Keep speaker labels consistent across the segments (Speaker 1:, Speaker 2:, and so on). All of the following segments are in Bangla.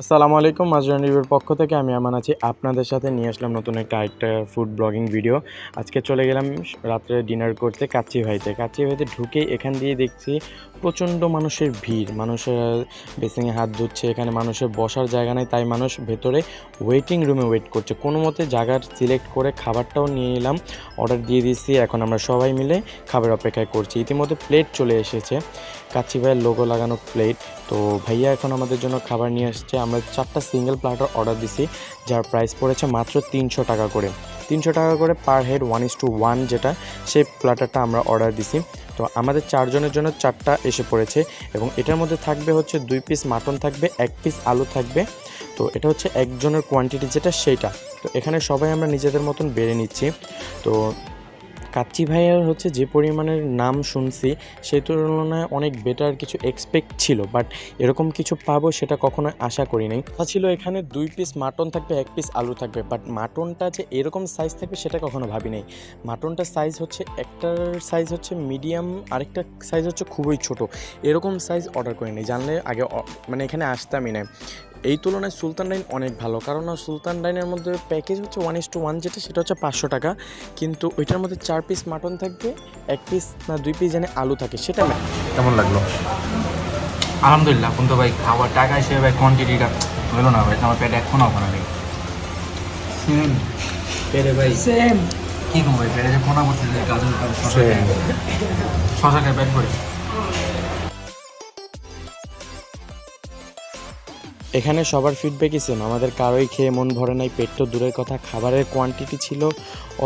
Speaker 1: আসসালামু আলাইকুম, মাজরান রিভিউর পক্ষ থেকে আমি আমান আছি। আপনাদের সাথে নিয়ে আসলাম নতুন একটা আরেকটা ফুড ব্লগিং ভিডিও। আজকে চলে গেলাম রাত্রে ডিনার করতে কাচ্চি ভাইতে। কাচ্চি ভাইতে ঢুকেই এখান দিয়ে দেখছি প্রচণ্ড মানুষের ভিড়। মানুষের বেসিংয়ে হাত ধুচ্ছে, এখানে মানুষের বসার জায়গা নেই, তাই মানুষ ভেতরে ওয়েটিং রুমে ওয়েট করছে। কোনো মতে জায়গার সিলেক্ট করে খাবারটাও নিয়ে নিলাম অর্ডার দিয়ে দিয়েছি এখন আমরা সবাই মিলে খাবার অপেক্ষায় করছি। ইতিমধ্যে প্লেট চলে এসেছে। কাচ্চি ভাইয়ের লোগো লাগানো প্লেট তো ভাইয়া এখন আমাদের জন্য খাবার নিয়ে আসছে। আমরা চারটা সিঙ্গেল প্লাটার অর্ডার দিছি, যার প্রাইস পড়েছে মাত্র তিনশো টাকা করে। তিনশো টাকা করে per head one is to one যেটা, সেই প্লাটারটা আমরা অর্ডার দিছি। তো আমাদের চারজনের জন্য চারটা এসে পড়েছে এবং এটার মধ্যে থাকবে হচ্ছে দুই পিস মাটন থাকবে, এক পিস আলু থাকবে। তো এটা হচ্ছে একজনের কোয়ান্টিটি যেটা, সেইটা। তো এখানে সবাই আমরা নিজেদের মতন বেড়ে নিচ্ছি। তো কাচ্চি ভাইয়ের হচ্ছে যে পরিমাণের নাম শুনছি সেই তুলনায় অনেক বেটার কিছু এক্সপেক্ট ছিল বাট এরকম কিছু পাবো সেটা কখনো আশা করি নাই। কথা ছিল এখানে দুই পিস মাটন থাকবে, এক পিস আলু থাকবে বাট মাটনটা যে এরকম সাইজ থাকবে সেটা কখনো ভাবি নাই। মাটনটার সাইজ হচ্ছে, একটার সাইজ হচ্ছে মিডিয়াম আরেকটা সাইজ হচ্ছে খুবই ছোট। এরকম সাইজ অর্ডার করে নিই, জানলে আগে মানে এখানে আসতামই না। এই তুলনায় সুলতান ডাইন অনেক ভালো। কারণ সুলতান ডাইনের মধ্যে প্যাকেজ হচ্ছে ওয়ান ইস টু ওয়ান যেটা সেটা হচ্ছে পাঁচশো টাকা। কিন্তু ওইটার মধ্যে চার পিস মাটন থাকবে এক পিস না দুই পিস জানে আলু থাকে সেটা না।
Speaker 2: কেমন লাগল?
Speaker 3: আলহামদুলিল্লাহ কিন্তু ভাই খাওয়ার টাকা হিসেবে ভাই কোয়ান্টিটিটা হলো না ভাই আমার পেটে এখনও ওখানে নেই। সেম পেটে ভাই সেম কি কম ভাই পেটে যে ফোনা করছে যে গাজর শশাকে পেট করে
Speaker 1: এখানে সবার ফিডব্যাকই সেম আমাদের কারোই খেয়ে মন ভরে নাই পেট তো দূরের কথা। খাবারের কোয়ান্টিটি ছিল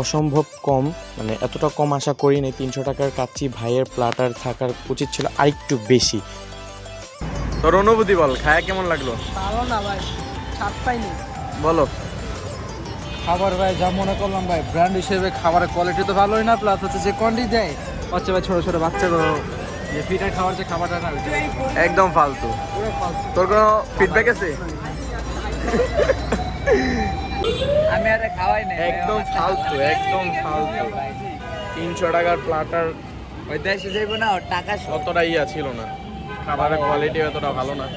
Speaker 1: অসম্ভব কম মানে এতটা কম আশা করি নাই। তিনশো টাকার কাচ্ছি ভাইয়ের প্লাটার থাকার উচিত ছিল আরেকটু বেশি। তোর অনুভূতি বল খায়া কেমন লাগল?
Speaker 4: ভালো না ভাই স্বাদ পাইনি।
Speaker 1: বলো।
Speaker 4: খাবার ভাই যা মনে করলাম ভাই ব্র্যান্ড হিসেবে খাবারের কোয়ালিটি তো ভালোই না প্লাস হচ্ছে যে কোয়ান্টিটি দেয়। হচ্ছে ভাই ছোটো ছোটো বাচ্চাগুলো যে ফিটার খাওয়ার যে খাবারটা না
Speaker 1: একদম ফালতু। তোর কোনো ফিডব্যাক আছে?
Speaker 4: আমি আরে খাওয়াই নাই
Speaker 1: একদম ফালতু একদম ফালতু। তিনশো টাকার প্লাটার
Speaker 4: ওই দেশে যাইবো না টাকা
Speaker 1: অতটা ইয়া ছিল না। খাবারের কোয়ালিটি অতটা ভালো না।